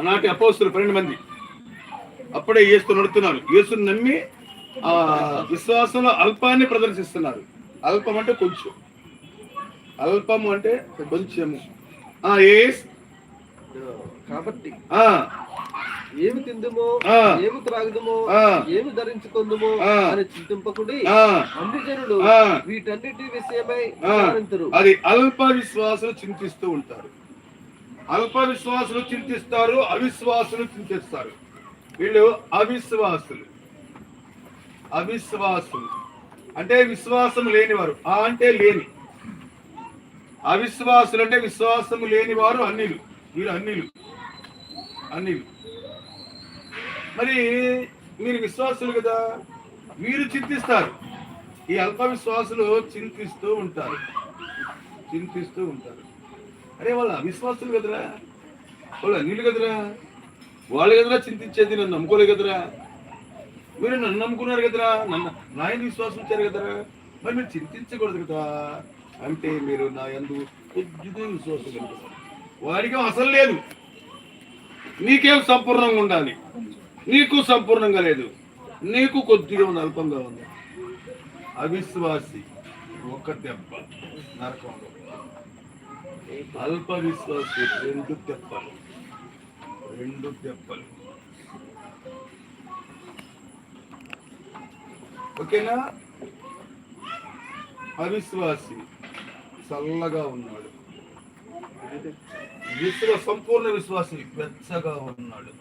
ఆనాటి అపోస్తులు పన్నెండు మంది. అప్పుడే యేసు నడుతున్నారు యేసుని నమ్మి ఆ విశ్వాసంలో అల్పాన్ని ప్రదర్శిస్తున్నారు. అల్పం అంటే కొంచెం. అల్పము అంటే కొంచెము. ఆ ఏస్? కాబట్టి ఆ. ఏమి తిందుమో ఆ. ఏమి త్రాగుదమో ఆ. ఏమి ధరించుకుందుమో. అని చింతింపకుడి ఆ. వీటన్నిటి విషయమై అది అల్ప విశ్వాసులు చింతిస్తూ ఉంటారు. అల్ప విశ్వాసులు చింతిస్తారు అవిశ్వాసులు చింతిస్తారు. వీళ్ళు అవిశ్వాసులు. అవిశ్వాసులు. అంటే విశ్వాసం లేనివారు. ఆ అంటే లేని. అవిశ్వాసులు అంటే విశ్వాసం లేనివారు అన్నిలు. వీరు అన్నిలు. అన్నిలు. మరి మీరు విశ్వాసులు కదా? మీరు చింతిస్తారు. ఈ అల్ప విశ్వాసులు చింతిస్తూ ఉంటారు. చింతిస్తూ ఉంటారు. అరే వాళ్ళ అవిశ్వాసులు కదరా? వాళ్ళు అన్నిలు కదరా? వాళ్ళు కదరా చింతించేది నన్ను నమ్ముకోలే కదరా? మీరు నన్ను నమ్ముకున్నారు కదరా? నన్ను నాయన విశ్వాసం ఇచ్చారు కదరా? మరి మీరు చింతించకూడదు కదా. అంటే మీరు నా ఎందు కొద్దిగా విశ్వాసం కలుగుతారు వాడికి అసలు లేదు. నీకేం సంపూర్ణంగా ఉండాలి. నీకు సంపూర్ణంగా లేదు. నీకు కొద్దిగా ఉంది అల్పంగా ఉంది. అవిశ్వాసి ఒక దెబ్బ. నరకంలో. అల్ప విశ్వాసి రెండు దెబ్బలు రెండు దెబ్బలు ఓకేనా? అవిశ్వాసి చల్లగా ఉన్నాడు. విశ్వ సంపూర్ణ విశ్వాసి వెచ్చగా ఉన్నాడు.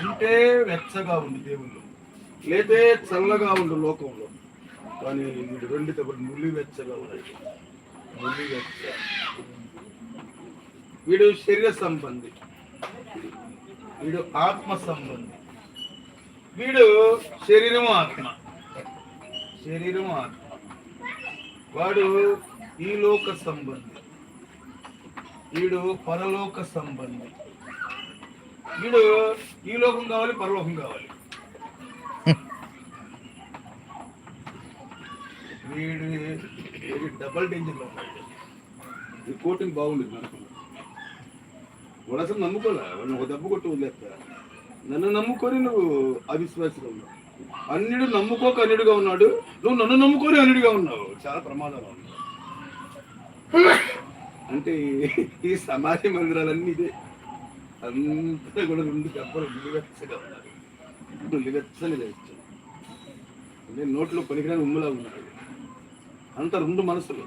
ఉంటే వెచ్చగా ఉంది దేవుళ్ళు. లేదే చల్లగా ఉండు లోకంలో. కానీ వీడు రెండు దెబ్బలు నులి వెచ్చగా ఉన్నాయి. నులి వెచ్చ వీడు శరీర సంబంధి. వీడు ఆత్మ సంబంధి. వీడు శరీరం ఆత్మ. శరీరం ఆత్మ. వాడు ఈ లోక సంబంధి. వీడు పరలోక సంబంధి. వీడు ఈ లోకం కావాలి పరలోకం కావాలి. వీడు వీడు డబల్ డేంజర్లో ఉన్నాడు. ఈ కోటింగ్ బాగుంది మనకు. వాడు అసలు నమ్ముకోలే. వాడిని ఒక దెబ్బ కొట్టి వదిలేస్తా. నన్ను నమ్ముకొని నువ్వు అవిశ్వాసంగా ఉన్నావు. అన్నిడు నమ్ముకోక అన్నిడుగా ఉన్నాడు. నువ్వు నన్ను నమ్ముకొని అన్నిడుగా ఉన్నావు. చాలా ప్రమాదం అంటే ఈ- సమాజ మందిరాలన్నీ ఇదే. అంతా కూడా రెండు దెబ్బలు నిలువెచ్చగా ఉన్నారు నిలువెచ్చని తెచ్చు అంటే నోట్లో పనికిరాని ఉమ్ములా ఉన్నారు అంత రెండు మనసులు.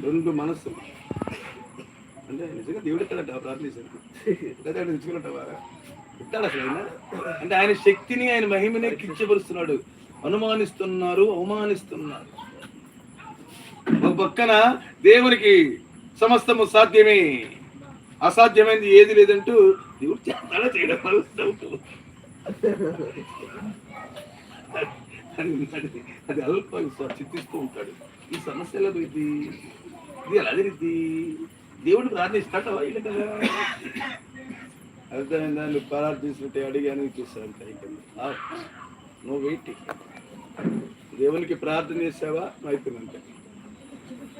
రెండు మనసులు. అంటే నిజంగా దేవుడు ఇస్తాడట ప్రార్థించాడు లేదా ఆయన ఎంచుకున్నట్టవా? ఇస్తాడు అసలు ఆయన? అంటే ఆయన శక్తిని ఆయన మహిమనే కించపరుస్తున్నాడు అనుమానిస్తున్నారు అవమానిస్తున్నారు. ఒక పక్కన దేవునికి సమస్తము సాధ్యమే. అసాధ్యమైంది ఏది లేదంటూ దేవుడు చేస్తాడా చేయడం అది అల్ప చింతిస్తూ ఉంటాడు. ఈ సమస్య ఎలా పోయింది? ఇది ఎలా జరిగింది? దేవుడు ప్రార్థిస్తాడు అర్థమైందా? నువ్వు ప్రార్థిస్తుంటే అడిగాను ఇచ్చేస్తాను నువ్వు వెయిట్ దేవునికి ప్రార్థన చేసావా? అయిపోయిందంటే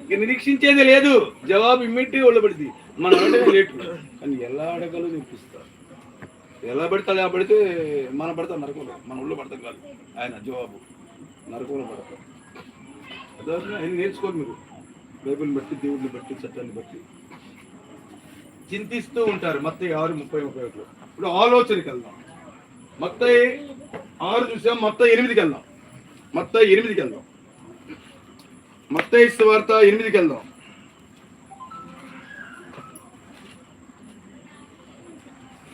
ఇక నిరీక్షించేది లేదు. జవాబు ఇమ్మిడియట్ ఒళ్ళు పడింది మనం అడగ లేటు. కానీ ఎలా అడగాలో చూపిస్తా ఎలా పడితే అలా పడితే మన పడతాం నరకంలో. మన ఒళ్ళు పడతాం కాదు. ఆయన జవాబు. నరకంలో పడతాం. అదే ఆయన నేర్చుకోరు మీరు. బైబిల్ని బట్టి దేవుడిని బట్టి చట్టాన్ని బట్టి. చింతిస్తూ ఉంటారు. మొత్తం ఆరు ముప్పై ముప్పై ఒకటిలో ఇప్పుడు ఆలోచనకి వెళ్దాం. మొత్తం ఆరు చూసాం మొత్తం ఎనిమిదికి వెళ్దాం. మొత్తం ఎనిమిదికి వెళ్దాం. మత్తయి వార్త ఎనిమిదికి వెళ్దాం.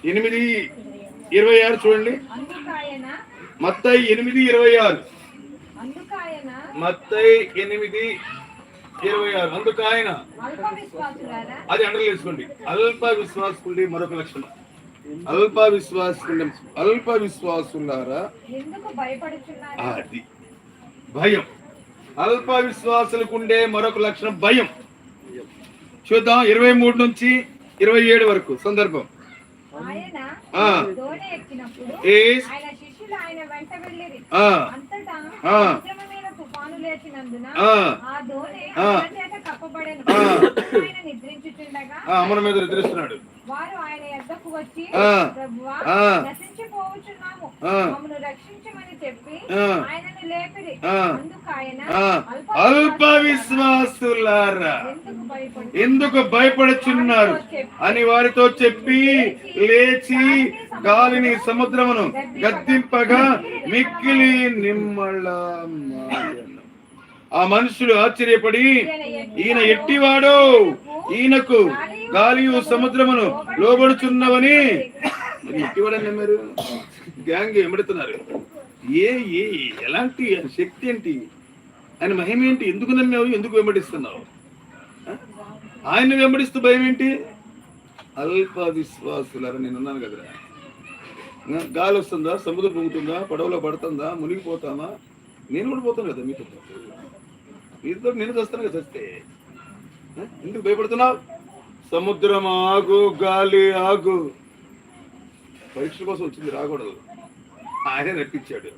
ఎనిమిది ఇరవై ఆరు చూడండి. మత్తయి ఎనిమిది ఇరవై ఆరు. మత్తయి ఎనిమిది ఇరవై ఆరు. అందుకు ఆయన అది అండర్ వేసుకోండి అల్ప విశ్వాసుకుండి మరొక లక్షణం. అల్ప విశ్వాసుకుండి అల్ప విశ్వాసులారా? అది భయం. అల్ప విశ్వాసులకు ఉండే మరొక లక్షణం భయం. చూద్దాం. ఇరవై మూడు నుంచి ఇరవై ఏడు వరకు సందర్భం. ఆయన సముద్రము మీద నిద్రిస్తున్నాడు. వారు ఆయన యొద్దకు వచ్చి ఆ. ప్రభువా ఆ. నశించిపోవచ్చున్నాము ఆ. మమ్మల్ని రక్షించమని చెప్పి ఆ. ఆయనను లేపిరి. ఆ. అందుకు ఆయన ఆ, అల్ప విశ్వాసులారా. ఎందుకు భయపడి? ఎందుకు భయపడుచున్నారు? అని వారితో చెప్పి లేచి గాలిని సముద్రమును గద్దింపగా మిక్కిలి నిమ్మళ ఆ మనుషులు ఆశ్చర్యపడి ఈయన ఎట్టివాడో ఈయనకు గాలియు సముద్రమును లోబడుచున్నవని. ఎట్టివాడని నమ్మారు? గ్యాంగ్ ఎమడుతున్నారు ఏ ఏ ఎలాంటి ఆయన శక్తి ఏంటి? ఆయన మహిమ ఏంటి? ఎందుకు నమ్మావు? ఎందుకు వెంబడిస్తున్నావు? ఆయన వెంబడిస్తూ భయం ఏంటి? అల్ప విశ్వాసులారా నేను ఉన్నాను కదరా. గాలి వస్తుందా సముద్రం పొంగుతుందా? పడవలో పడుతుందా? మునిగిపోతామా? నేను కూడా పోతాను కదా మీతో మీతో నేను చస్తాను కదా చస్తే. ఎందుకు భయపడుతున్నావు? సముద్రం ఆగు గాలి ఆగు. పరీక్ష కోసం వచ్చింది రాకూడదు. ఆయనే రప్పించాడు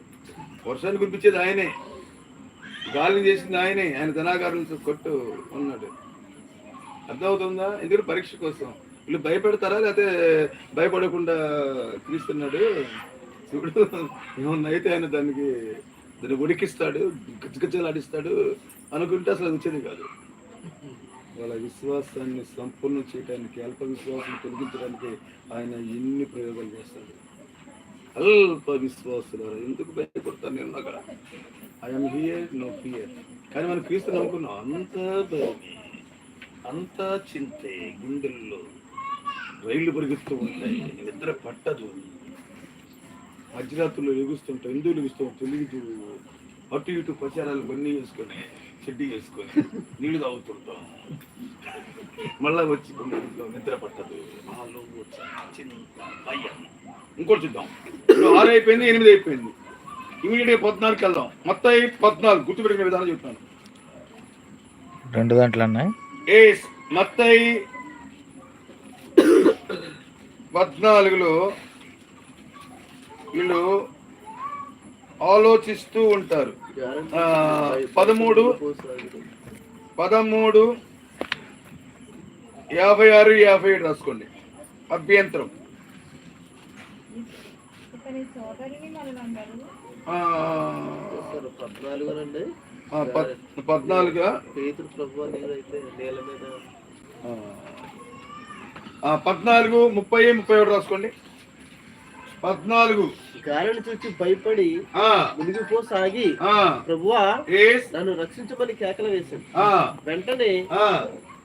వర్షాన్ని కురిపించేది ఆయనే. గాలిని చేసింది ఆయనే. ఆయన ధనాగారం కొట్టు ఉన్నాడు. అర్థమవుతుందా? ఎందుకంటే పరీక్ష కోసం. వీళ్ళు భయపెడతారా? లేకపోతే భయపడకుండా తీస్తున్నాడు చూడు ఏమన్నా అయితే ఆయన దానికి? దాన్ని ఉడికిస్తాడు గజగజలాడిస్తాడు అనుకుంటే అసలు అది వచ్చేది కాదు. వాళ్ళ విశ్వాసాన్ని సంపూర్ణం చేయడానికి అల్ప విశ్వాసం తొలగించడానికి ఆయన ఎన్ని ప్రయోగాలు చేస్తాడు. అల్ప విశ్వాసులు ఎందుకు భయపడతాను నేను అక్కడ ఐఎమ్ హియర్ నో ఫియర్ కానీ మనం క్రీస్తు నమ్ముకున్నాం. అంత భయమే అంత చింతే గుండెల్లో రైళ్ళు పరిగెత్తూ ఉంటాయి. నిద్ర పట్టదు. మధ్యరాత్రులు ఎగుస్తుంటాం ఎందుకు ఎగుస్తాం తెలియదు అటు ఇటు ప్రచారాలు బన్నీ వేసుకొని చెడ్డీ వేసుకొని నీళ్ళు తాగుతుంటాం మళ్ళా వచ్చి నిద్ర పట్టదు. ఇంకోటి చూద్దాం. ఆరు అయిపోయింది ఎనిమిది అయిపోయింది. ఇమీడియట్గా పద్నాలుగుకి వెళ్దాం. మొత్తం పద్నాలుగు. గుర్తుపెట్టుకునే విధానం చెప్తాను. రెండు గంటలు అన్నాయి? ఏస్ మత్తయి పద్నాలుగులో వీళ్ళు ఆలోచిస్తూ ఉంటారు. పదమూడు పదమూడు యాభై ఆరు యాభై ఏడు రాసుకోండి. అభ్యంతరం. పద్నాలుగా. ముప్పై ముప్పై ఒకటి రాసుకోండి. పద్నాలుగు. గాలిని చూసి భయపడి ఆ, మునిగిపోసాగి ఆ, ప్రభువా నన్ను రక్షించమని కేకలు వేశాడు. వెంటనే ఆ,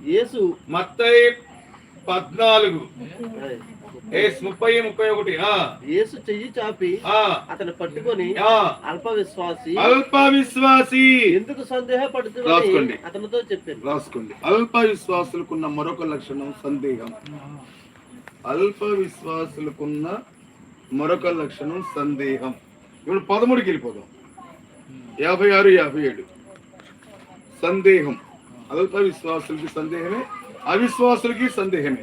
యేసు మత్తయి పద్నాలుగు. ముప్పై ముప్పై ఒకటి. ఆ, యేసు చెయ్యి చాపి ఆ, అతను పట్టుకొని అల్ప విశ్వాసి అల్ప విశ్వాసి ఎందుకు సందేహపడుతుందని రాసుకోండి. అతనితో చెప్పాను. రాసుకోండి. అల్ప విశ్వాసులకున్న మరొక లక్షణం సందేహం. అల్ప విశ్వాసులకున్న మరొక లక్షణం సందేహం. ఇప్పుడు పదమూడుకి వెళ్ళిపోదాం. యాభై ఆరు యాభై ఏడు. సందేహం. అల్ప విశ్వాసులకి సందేహమే అవిశ్వాసులకి సందేహమే.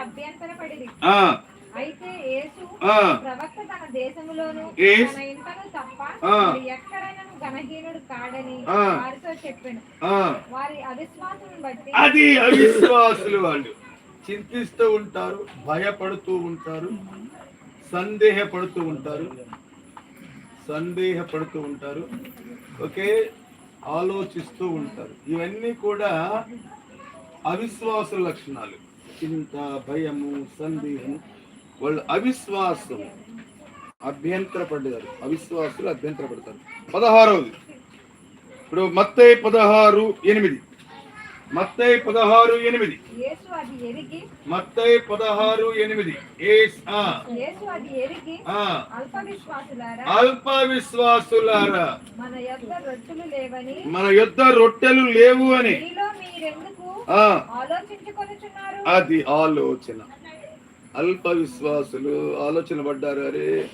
అభ్యంతరపడిరి. ఆ, అయితే యేసు ఆ, ప్రవక్త తన దేశములోను Yes. తన ఇంటను తప్ప ఆ. మరి ఎక్కడైనా ఘనహీనుడు కాడని ఆ. వారితో చెప్పాను. ఆ. వారి అవిశ్వాసం బట్టి అది అవిశ్వాసులు వాళ్ళు. చింతిస్తూ ఉంటారు భయపడుతూ ఉంటారు సందేహపడుతూ ఉంటారు సందేహపడుతూ ఉంటారు ఓకే ఆలోచిస్తూ ఉంటారు. ఇవన్నీ కూడా అవిశ్వాసుల లక్షణాలు. చింత భయము సందేహము వాళ్ళు అవిశ్వాసం అభ్యంతరపడ్డారు అవిశ్వాసులు అభ్యంతరపడతారు పదహారవది. ఇప్పుడు మత్తయి పదహారు ఎనిమిది. మత్తయి పదహారు ఎనిమిది. మత్తయి పదహారు ఎనిమిది. అల్ప విశ్వాసులారా మన యొక్క రొట్టులు లేవు అని. అది ఆలోచన. అల్ప విశ్వాసులు ఆలోచన పడ్డారు. అరే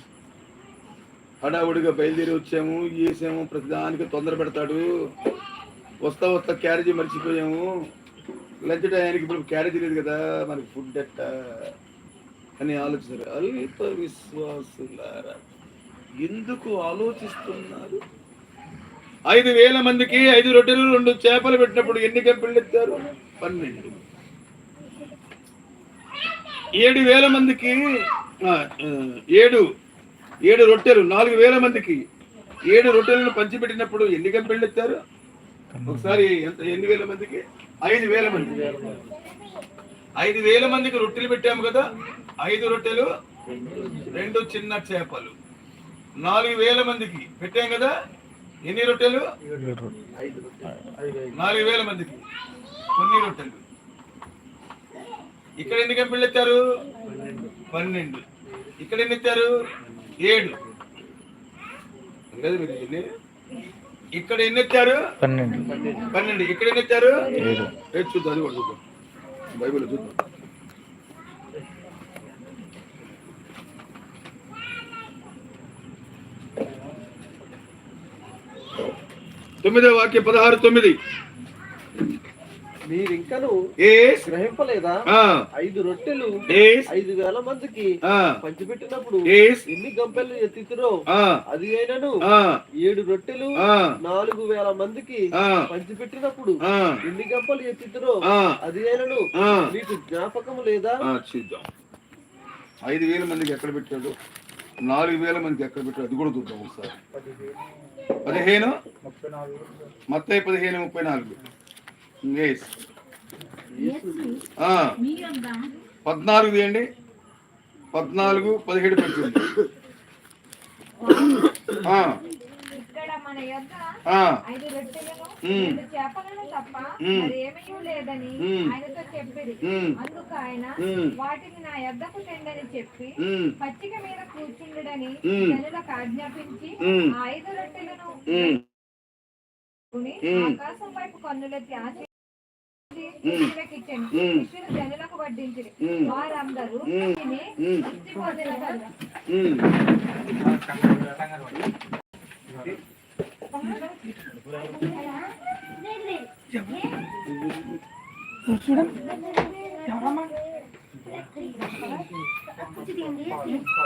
హడావుడిగా బయలుదేరి వచ్చాము చేసాము ప్రతిదానికి తొందర పెడతాడు. వస్తా వస్తా క్యారేజీ మర్చిపోయాము. లంచ్ టయానికి ఇప్పుడు క్యారేజీ లేదు కదా మనకి ఫుడ్ ఎట్ట అని ఆలోచిస్తారు. అల్ప విశ్వాసులారా ఎందుకు ఆలోచిస్తున్నారు? ఐదు వేల మందికి ఐదు రొట్టెలు రెండు చేపలు పెట్టినప్పుడు ఎన్ని గంపలు ఎత్తారు? పన్నెండు. ఏడు వేల మందికి ఏడు ఏడు రొట్టెలు నాలుగు వేల మందికి. ఏడు రొట్టెలను పంచిపెట్టినప్పుడు ఎన్ని కంపెనీలు ఎత్తారు? ఒకసారి ఎంత ఎన్ని వేల మందికి? ఐదు వేల మంది ఐదు వేల మందికి రొట్టెలు పెట్టాము కదా ఐదు రొట్టెలు రెండు చిన్న చేపలు. నాలుగు వేల మందికి పెట్టాం కదా ఎన్ని రొట్టెలు? నాలుగు వేల మందికి. కొన్ని రొట్టెలు. ఇక్కడ ఎన్ని కంపెనీలు ఎత్తారు? పన్నెండు. ఇక్కడ ఎన్ని ఎత్తారు? ఏడు. లేదు మీరు ఎన్ని? ఇక్కడ ఎన్ని ఎత్తారు పన్నెండు. పన్నెండు. ఇక్కడ ఎన్ని ఏడు. చూద్దాం అది కూడా చూద్దాం. బైబిల్ చూద్దాం. తొమ్మిదో వాక్యం పదహారు తొమ్మిది. మీరింకను ఏస్ గ్రహింపలేదా? ఆ, ఐదు రొట్టెలు ఐదు వేల మందికి ఆ, పంచిపెట్టినప్పుడు ఏస్ ఎన్ని గంపెలు ఎత్తితురో ఆ, అది అయినను ఆ, ఏడు రొట్టెలు ఆ, నాలుగు వేల మందికి ఆ, పంచిపెట్టినప్పుడు ఆ, ఎన్ని గంపలు ఎత్తితురో ఆ, అది అయినను. మీకు జ్ఞాపకం లేదా? ఆ, చూద్దాం. ఐదు వేల మందికి ఎక్కడ పెట్టాడు? నాలుగు వేల మందికి ఎక్కడ పెట్టాడు? అది కూడా చూద్దాం ఒకసారి. పదిహేను. మొత్తం పదిహేను ముప్పై నాలుగు. పద్నాలుగు తీయండి పద్నాలుగు పదిహేడు పెట్టింది ఆ, ఇక్కడ మన యొద్ద ఆ, ఐదు రొట్టెలను ఉమ్. రెండు చేపలను తప్ప ఉమ్. మరి ఏమీ లేదని ఉమ్. ఆయనతో చెప్పిరి. ఉమ్, అందుకు ఆయన ఉమ్. వాటిని నా యొద్దకు తెండని చెప్పి పచ్చిక మీద. జనులకు ఆజ్ఞాపించి ఐదు రొట్టెలను. ఆకాశం వైపు కన్నులెత్తి ఆశించి ఉమ్. శిష్యులకిచ్చెను. ఉమ్. శిష్యులు జనులకు వడ్డించిరి ఉమ్. వారందరూ ఉమ్.